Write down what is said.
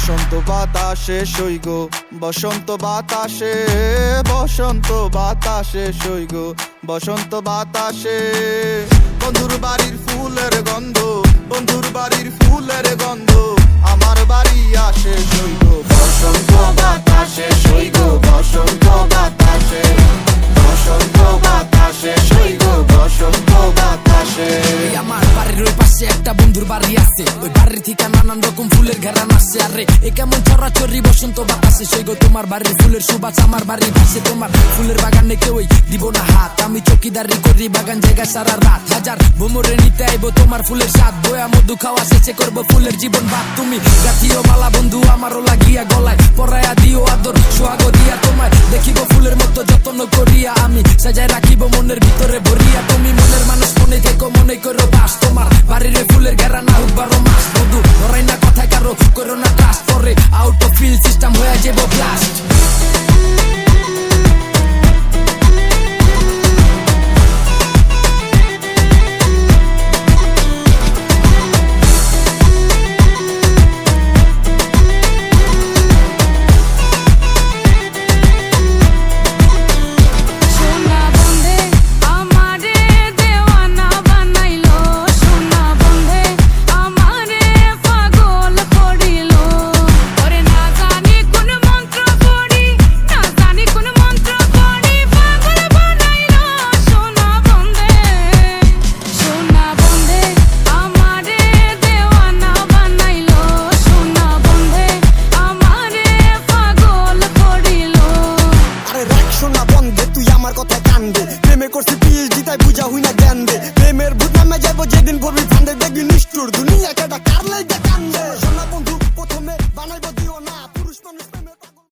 বসন্ত বাতাসে সৈগ বসন্ত বাতাসে বসন্ত বাতাসে সৈগ বসন্ত বাতাসে। বন্ধুর বাড়ির ফুলের গন্ধ, বন্ধুর বাড়ির ফুলের বাড়ি আছে ওই বাড়ির থেকে নানান রকম ফুলের ঘেরান আসছে আরে এ কেমন চরাচরি বসন্ত বাতাসে সেই গো তোমার বাড়ির ফুলের সুবাস, আমার বাড়ির পাশে তোমার ফুলের বাগানে কেউই দিব না হাত। আমি চকিদারি করি বাগান জায়গা সারা রাত। হাজার ভোমরে নিতে আইবো তোমার ফুলের স্বাদ। বয়া মধু খাওয়া শেষে করব ফুলের জীবন ভাত তুমি গাথিও মালা বন্ধু, আমারও লাগিয়া গলায় পরায়া দিও আদর, সোহাগ দিয়া তোমায়। দেখিব ফুলের মতো যত্ন করিয়া আমি, সাজায় রাখিব মনের ভিতরে, ভরিয়া তুমি মনের মানুষ, মনে থেকো, মনে করো বাস তোমার। বাড়ির ফুলের ঘেরা না হোক বারো মাস বধু ধরাই না কথা কারও যেদিন করবি ফান্ডে দেখবি নিষ্ঠুর দুনিয়া